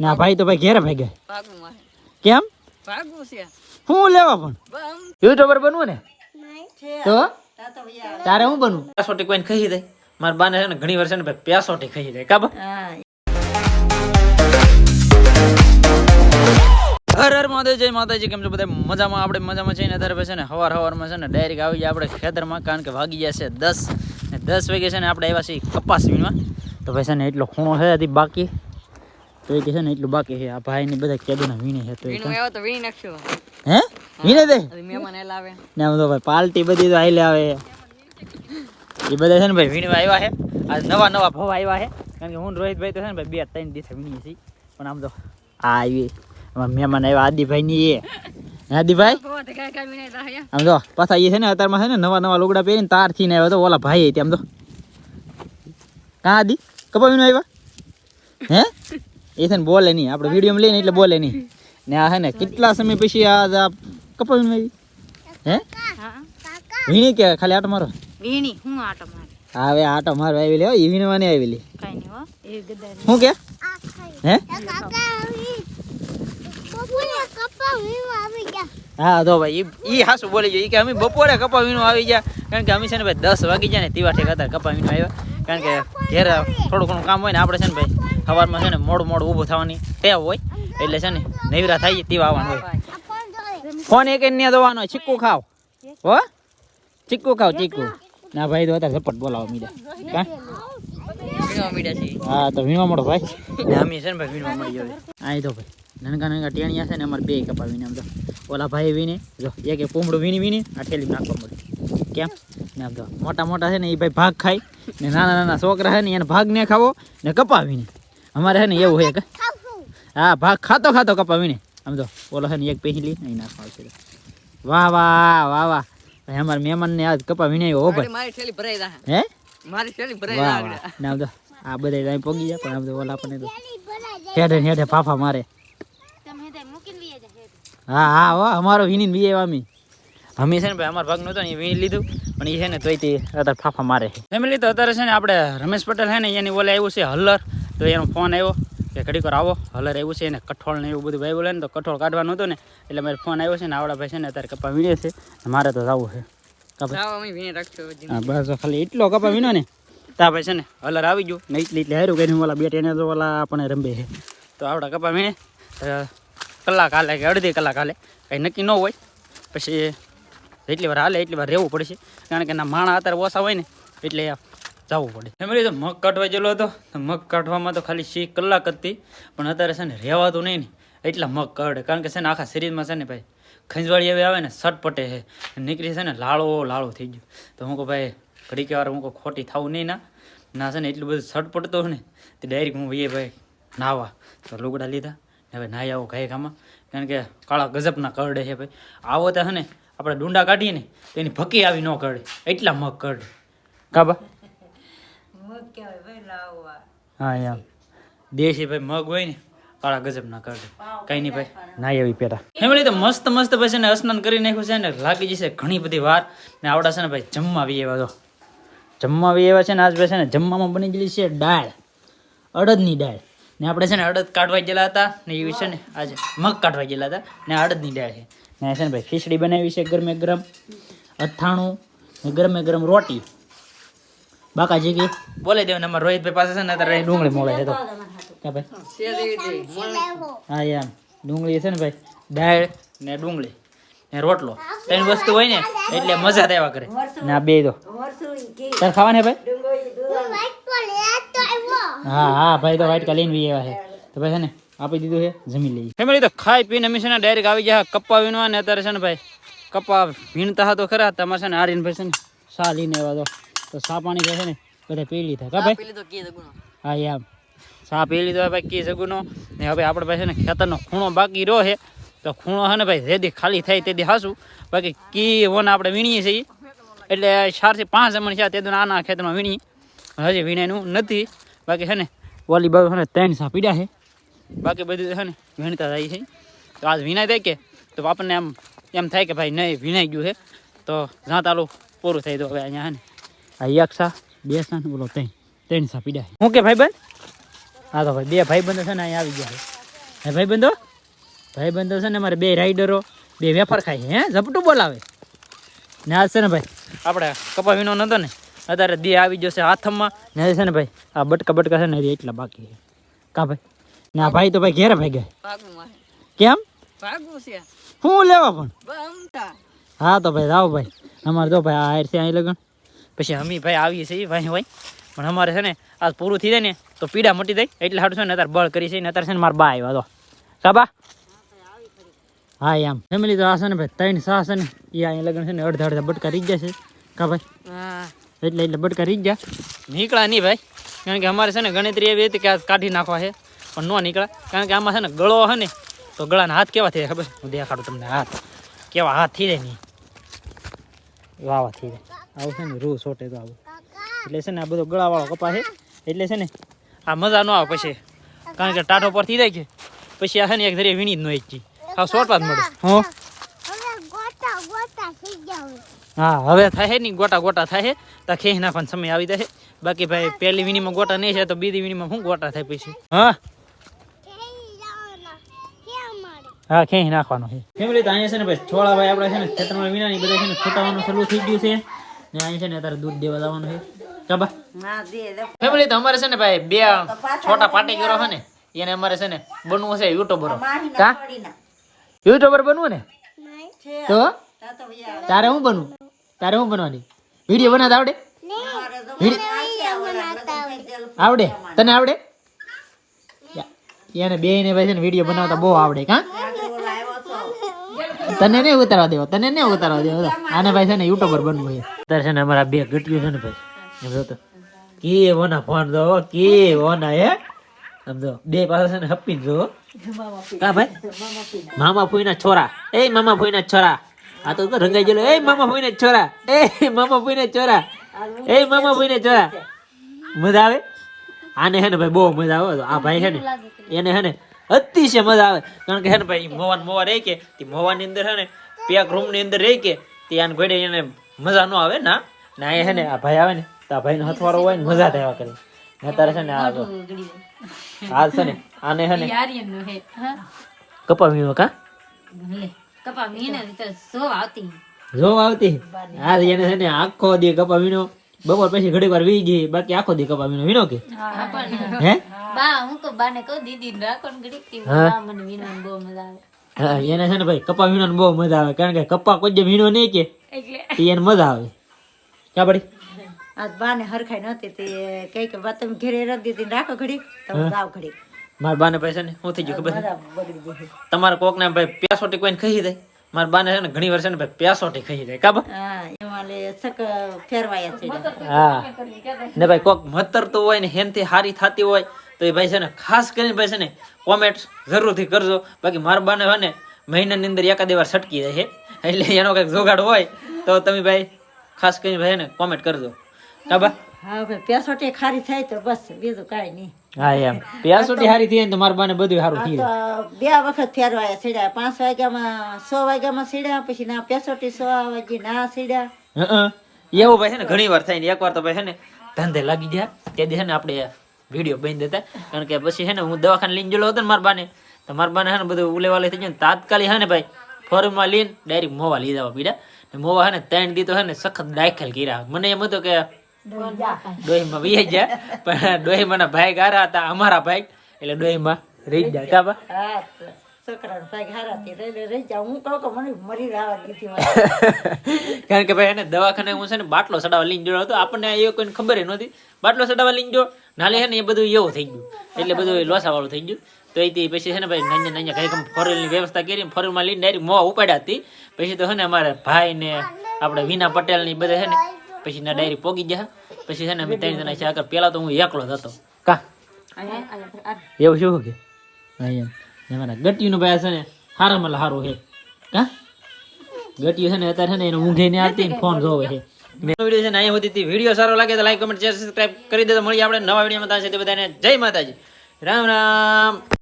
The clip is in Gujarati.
ને ભાઈ તો ભાઈ ઘેરે ભાગ્યા ગયા મારે. કેમ? હું લેવા પણ? યુટ્યુબર બનવું ને? તો? તા તો ભૈયા તારે હું બનવું? પેસોટી કોઈને ખાઈ દે. મારા બાને છે ને ઘણી વર્ષે છે ને ભાઈ પેસોટી ખાઈ દે કાબા હા. હર હર મહાદેવ જય માતાજી કેમ છો બધા મજામાં? આપણે મજામાં છે ને અત્યારે પછી છે ને હવાર હવારમાં છે ને ડાયરેક્ટ આવી જાય આપણે ખેતરમાં કારણ કે વાગી ગયા છે દસ ને દસ વાગે છે ને આપણે આવ્યા છીએ કપાસ વીમાં તો ભાઈ છે ને એટલો ખૂણો છે હજી બાકી. તો એ કે છે ને એટલું બાકી છે. આ ભાઈ ને બધા કેદુના વીણે છે તો વીણું આવ્યો તો વીણી નાખશું. હે? વીણે દે? મહેમાન એલા આવે. ને આમ તો ભાઈ પાલટી બધી તો આઈ આવે. એ બધા છે ને ભાઈ વીણવા આવ્યા છે. આ નવા નવા ભવા આવ્યા છે. કારણ કે હું રોહિતભાઈ તો છે ને ભાઈ બે ત્રણ દિવસે વીણીએ છીએ. પણ આમ તો આ આવી મહેમાન આવ્યા આદિભાઈ ની એ. હે આદિભાઈ? ભવા તો કાંઈ કાંઈ વીણાઈ રહ્યા આમ તો પાછા એ છે ને અત્યારમાં છે ને નવા નવા લુગડા પહેરીને તારથી ને આવ્યો તો ઓલા ભાઈ હતી આમ તો. કાં આદિ? કપાવીને આવ્યા હે? એ છે ને બોલે નહીં. આપણે વીડિયો લઈને એટલે બોલે નહીં. ને આ હે ને કેટલા સમય પછી આ કપલ હે? વીણી કે ખાલી આટો મારો? વીણી હું આટો મારે? હા હવે આટો મારો આવેલી હો એ વીણવાની આવેલી. કાંઈ નહીં હો એ ગદ્દાર શું કે? હે? હા તો ભાઈ ઈ હાસુ બોલી ગયો. ઈ કે અમે બપોરે કપા વીણું આવી ગયા. કારણ કે અમે છે ને ભાઈ દસ વાગી જાય ને તીવા ઠેક હતા કપા વીણું આવ્યા. કારણ કે ઘેર થોડું ઘણું કામ હોય ને આપણે છે ને ભાઈ સવારમાં છે ને મોડું મોડું ઊભું થવાની ટેવ હોય એટલે છે ને નેવરા થાય તેવા આવવાનું હોય. ફોન એક ને દવાનો ચીક્કુ ખાવ. હો? ચીક્કુ ખાવ ચીક્કુ. ના ભાઈ તો અત્યારે ઝપટ બોલાવો મીડા હા તો વીણવા મળો ભાઈ. અમે છે ને ભાઈ વીણવા મળી હવે આ તો ભાઈ નાનકા નાનકા ટેણિયા છે ને અમારે બે કપા વીણે આમ તો. ઓલા ભાઈ વીને જો એક એક પૂમડું વીણી વીણી આ ઠેલી નાખવા મળે. કેમ? ને તો મોટા મોટા છે ને એ ભાઈ ભાગ ખાય. ને નાના નાના છોકરા છે ને એને ભાગ ને ખાવો ને કપા વીણે અમારે છે ને એવું હોય કે હા ભાગ ખાતો ખાતો કપા વીણે આમ તો ઓલો છે ને એક પહેલી. અહીં નાખવા છે વાહ વાહ વાહ વાહ. ભાઈ અમારા મહેમાન ને આજ કપા વીણાયો હો ભાઈ. મારી થેલી ભરાઈ રહા હે? મારી થેલી ભરાઈ વાહ ના તો આ બધા અહીં પોગી જાય પણ આમ તો ઓલા આપણને તો હેડે હેડે ફાફા મારે. હા હા હો અમારો વિનીન વીએ અમે અમે છે ને ભાઈ અમારો ભાગ નહોતો ને એ વીણી લીધું. પણ એ છે ને તોય તે અત્યારે ફાફા મારે છે. ફેમિલી તો અત્યારે છે ને આપણે રમેશ પટેલ છે ને એની ઓલે આવ્યું છે હલ્લર. તો એનો ફોન આવ્યો કે ઘડીક વાર આવો. હલર આવ્યું છે એને કઠોળ ને એવું બધું ભાઈ બોલે ને તો કઠોળ કાઢવાનું હતું ને એટલે મારે ફોન આવ્યો છે ને આવડા ભાઈ છે ને અત્યારે કપા વીણે છે. મારે તો જવું છે. બસ ખાલી એટલો કપા વીણો ને. તા ભાઈ છે ને હલર આવી ગયું. ને એટલી એટલે હારું કરીને ઓલા બેટ એને તો ઓલા આપણે રમે છે. તો આવડા કપા વીણે. કલાક હાલે કે અડધી કલાક હાલે. કંઈ નક્કી ન હોય. પછી જેટલી વાર હાલે, એટલી વાર રહેવું પડશે. કારણ કે ના માણા અત્યારે ઓછા હોય ને, એટલે જવું પડે. ફેમિલી તો મગ કાઢવા ગયેલો હતો મગ કાઢવામાં તો ખાલી સી કલાક હતી, પણ અત્યારે છે ને રહેવાતું નહીં ને, એટલા મગ કાઢે. કારણ કે છે ને આખા શરીરમાં છે ને ભાઈ, ખંજવાળી એવી આવે ને, સટપટે છે. નીકળી છે ને, લાળો લાળો થઈ ગયો. તો હું કહું, ભાઈ, ઘડીક વાર હું ખોટી થવું નહીં ના. ના છે ને, એટલું બધું સટપટતો હોય ને, તે ડાયરેક્ટ હું ભાઈ ભાઈ નાવા તો લુગડા લીધા. હવે નાહી આવો ઘાય ગામાં કારણ કે કાળા ગજબના કરડે છે ભાઈ. આવો તો છે ને આપણે ડુંડા કાઢીએ ને તો એની ભકી આવી ન કરે એટલા મગ કરે કાબા હા એમ. દેશી ભાઈ મગ હોય ને કાળા ગજબ ના કરે કઈ નહીં ભાઈ. ના એવી પેટા ફેમિલી તો મસ્ત મસ્ત પછી ને સ્નાન કરી નાખ્યું છે ને લાગી જશે ઘણી બધી વાર. ને આવડા છે ને ભાઈ જમવા આવી એવા તો. જમવા આવી એવા છે ને આજ ભાઈ છે ને જમવામાં બની ગયેલી છે દાળ. અડદની દાળ. ને આપણે છે ને અડદ કાઢવા ગયેલા હતા ને એવી છે ને આજે મગ કાઢવા ગયેલા હતા ને અડદની દાળ છે. ને આ છે ને ભાઈ ખીચડી બનાવી છે ગરમે ગરમ અથાણું ને ગરમે ગરમ રોટી. બાકાજી કે બોલે દેવાને અમારા રોહિતભાઈ પાસે છે ને અત્યારે ડુંગળી મોળે છે તો. ક્યાં ભાઈ? એવી હા એમ ડુંગળી છે ને ભાઈ દાળ ને ડુંગળી ને રોટલો. ત્રણ વસ્તુ હોય ને એટલે મજા દેવા આવ્યા કરે. ને આ બે તો. તાર ખાવાની ભાઈ? હા હા ભાઈ તો વાઇટ લઈને બી આવ્યા છે. તો ભાઈ છે ને આપી દીધું છે જમી લઈએ. ફેમિલી તો ખાઈ પીને અમે છે ને ડાયરેક્ટ આવી ગયા. કપ્પા વીણવા ને અત્યારે છે ને ભાઈ કપ્પા વીણતા હતા તો ખરા તમારે છે ને આર્યન ભાઈ છે ને સા લઈને આવ્યા તો તો સા પાણી છે ને બધા પી લીધા. કા ભાઈ? હા એમ સા પી લીધો ભાઈ કી જગુનો. ને હવે આપણે પાસે ને ખેતરનો ખૂણો બાકી રહ્યો છે. તો ખૂણો છે ને ભાઈ જેદી ખાલી થાય તેથી હાસું બાકી કી વન આપણે વીણીએ છીએ. એટલે ચારથી પાંચ જમણ છે તે આના ખેતરમાં વીણીએ હજી વીણાનું નથી. બાકી છે ને ઓલી બાજુ છે ને ત્રણ સા પીડ્યા છે. બાકી બધું છે ને વીણતા થાય છે. તો આજ વિનાય થાય કે? તો આપણને એમ એમ થાય કે ભાઈ નહીં વિનાઈ ગયું છે. તો જ્યાં તાલું પૂરું થઈ તો હવે અહીંયા છે ને. આ એક સા બે સા બોલો ત્રણ. ત્રણ સા પીડા હું કે ભાઈ બંધ હા તો ભાઈ, બે ભાઈ બંધ છે ને અહીંયા આવી ગયા છે. હે ભાઈ બંધો ભાઈ બંધો છે ને મારે બે રાઈડરો, બે વેફર ખાય હે? ઝપટું બોલાવે. ને આ છે ને ભાઈ, આપણે કપા વિનો નતો ને, અત્યારે દે આવી જશે હાથમાં. ને છે ને ભાઈ, આ બટકા બટકા છે ને એટલા બાકી કા ભાઈ? ને ભાઈ તો ભાઈ ઘેર ભાઈ ગયા ભાગવું કેમ? ભાગવું છે. શું લેવા પણ? હા તો ભાઈ આવો ભાઈ. અમારે તો ભાઈ આ છે અહીં લગન. પછી અમે ભાઈ આવીએ છીએ ભાઈ ભાઈ પણ અમારે છે ને આજ પૂરું થઈ જાય ને તો પીડા મટી જાય. એટલે સારું છે ને અત્યારે બળ કરી છે ને અત્યારે છે ને મારા બા આવ્યા તો. સાબા? હા એમ. ફેમિલી તો આ છે ને ભાઈ ત્રણ સા છે ને એ અહીં લગન છે ને અડધા અડધા બટકા રહી ગયા છે. કા ભાઈ? એટલે એટલે બટકા રહી ગયા. નીકળ્યા નહીં ભાઈ. કારણ કે અમારે છે ને ગણતરી એવી હતી કે આ કાઢી નાખવા છે. પણ ન નીકળ્યા કારણ કે આમાં છે ને ગળો છે ને, તો ગળાના હાથ કેવા થઈ ખબર? હું દેખાડું તમને હાથ. કેવા હાથ થઈ જાય નહીં વાવા થઈ જાય આવું છે ને રૂ સોટે તો આવું. એટલે છે ને આ બધો ગળાવાળો કપા છે. એટલે છે ને આ મજા ન આવે પછી. કારણ કે ટાઢો પર થઈ જાય કે પછી આ છે ને એક ધરી વીણી જ ન એકજી હા સોટવા જ મળે. હું? હવે થાય ને ગોટા ગોટા થાય તો ના નાખવાનો સમય આવી જાય બાકી ભાઈ, પહેલી વીણીમાં ગોટા નહીં છે તો બીજી વીણીમાં શું ગોટા થાય પછી? હા? હા ખેંચી નાખવાનો છે. ફેમિલી તો અહીંયા છે ને ભાઈ છોડા ભાઈ આપણે છે ને ખેતરમાં વીણા બધા છે ને ફૂટાવાનું શરૂ થઈ ગયું છે. ને અહીંયા છે ને અત્યારે દૂધ દેવા જવાનું છે. ચાબા ફેમિલી તો અમારે છે ને ભાઈ બે છોટા પાટી કરો છે ને એને અમારે છે ને બનવું છે યુટ્યુબર કા? યુટ્યુબર બનવું ને? તો? તારે શું બનવું? તારે શું બનવાની? વીડિયો બનાવતા આવડે? આવડે. તને આવડે? એને બે ને ભાઈ છે ને વીડિયો બનાવતા બહુ આવડે કા? તને નહીં ઉતારવા દેવો, તને નહીં ઉતારવા દેવો. આને ભાઈ છે ને યુટ્યુબર બનવું છે. અત્યારે છે ને અમારા બે ગટિયું છે ને ભાઈ. એમ જો તો કે ઓના ફોન દો, કે ઓના હે? સમજો બે પાસે છે ને હપ્પી જો કા ભાઈ? મામા ફૂઈના છોરા. એ મામા ફૂઈના છોરા. આ તો રંગાઈ ગયેલો. એ મામા ફૂઈના છોરા. એ મામા ફૂઈના છોરા. એ મામા ફૂઈના છોરા. મજા આવે? આને હે ને ભાઈ બહુ મજા આવે. આ ભાઈ છે ને, એને હે ને અતિશય મજા આવે. કારણ કે હે ને ભાઈ મોવાન મોવા રહે કે તે મોવાની અંદર હે ને પેક રૂમની અંદર રહે કે તે આને ઘોડે એને મજા ન આવે ના? ના એ હે ને આ ભાઈ આવે ને તો આ ભાઈનો હથવારો હોય ને મજા થયા કરે ને તારે છે ને આ તો આ છે ને આને હે ને યારિયનનું કપા વીણો કા? લે કપા મીને તો સો આવતી. જો આવતી. આ એને છે ને આખો દી કપા વીણો બપોર પછી ઘડી વાર વી ગઈ બાકી આખો દી કપા વિનો વીણો કે? હા પણ હે. બા હું તો બાને કહું દીદી ને રાખો ને ઘડી કે મને વીણવાની બહુ મજા આવે. હા એને છે ને ભાઈ કપા વીણવાની બહુ મજા આવે કારણ કે કપા કોઈ જે વીણો નહીં કે એટલે. એને મજા આવે. ક્યાં પડી? આજ બાને હરખાઈ નહોતી તે કઈ કે બા તમે ઘરે રખ દીધી ને રાખો ઘડી તો ગાવ ઘડી મારા બાને છે ને હું થઈ ગયું ખબર તમારા કોક ને ભાઈ પ્યાસોટી કોઈને ખાઈ જાય? મારા બાને છે ને ઘણી વર્ષે ને ભાઈ પ્યાસોટી ખાઈ જાય કાબા હા એમાં સક ફેરવાયા છે. હા. ને ભાઈ કોક મતરતું હોય ને હેનથી હારી થતી હોય તો એ ભાઈ છે ને ખાસ કરીને ભાઈ છે ને કોમેન્ટ જરૂરથી કરજો. બાકી મારા બાને હોય ને મહિનાની અંદર એકાદ વાર સટકી જાય છે. એટલે એનો કંઈક જોગાડ હોય તો તમે ભાઈ ખાસ કરીને ભાઈ ને કોમેન્ટ કરજો. કાબા હા ભાઈ પેસોટી ખારી થાય તો બસ બીજું કાંઈ નહીં. હા એમ. પ્યાસોટી હારી થઈ ને મારા બાને બધું સારું થઈ બે વખત ફેરવાયા સીડ્યા પાંચ વાગ્યામાં સો વાગ્યામાં સીડ્યા પછી ના પેસોટી સો વાગે ના સીડ્યા. એવું ભાઈ છે ને ઘણી વાર થાય ને. એકવાર તો ભાઈ છે ને ધંધે લાગી જાય. તે દી છે ને આપણે વીડિયો બની દેતા કારણ કે પછી છે ને હું દવાખાને લઈને ગયેલો હતો ને મારા બાને. તો મારા બાને છે ને બધું ઉલેવાલે થઈ ગયું ને તાત્કાલિક છે ને ભાઈ ફોરમમાં લઈને ડાયરેક્ટ મોવા લઈ જવા પીડા ને મોવા છે ને ત્રણ દી તો છે ને સખત દાખલ કર્યા. મને એમ હતું કે ડોહીમાં. વી જાય પણ ડોહીમાં ભાઈ ગારા હતા અમારા ભાઈ. એટલે ડોહીમાં રહી કહું કે મને મરી રાવા દીધી હોય. કારણ કે ભાઈ એને દવાખાને હું છે ને બાટલો સડાવવા લઈને જોયો હતો. આપણને એ કોઈને ખબર નથી બાટલો સડાવવા લઈને જો નાલે છે ને એ બધું એવું થઈ ગયું. એટલે બધું લોસાવાળું થઈ ગયું. તો એ પછી છે ને ભાઈ નાના નાના કમ ફોરેલની વ્યવસ્થા કરી ફોરેલમાં લઈને ડાયરેક્ટ મોવા ઉપાડ્યા હતી પછી તો છે ને અમારે ભાઈ ને આપણે વિના પટેલની બધા છે ને પછી ના ડાયરી પોગી ગયા. પછી છે ને અમે ત્રણ જણા છે આગળ પેલા તો હું એકલો જ હતો. કા? એવું શું કે? હા એમ ગટિયું ભાઈ છે ને હારામાં સારું છે. કા? ગટિયું છે ને અત્યારે છે ને એને ઊંઘે ને આવતી ને ફોન જોવે છે. વીડિયો છે ને અહીંયા સુધી વીડિયો સારો લાગે તો લાઈક કમેન્ટ શેર સબસ્ક્રાઈબ કરી દેજો. મળીએ આપણે નવા વિડીયોમાં. ત્યાં સુધી બધાને જય માતાજી. રામ રામ.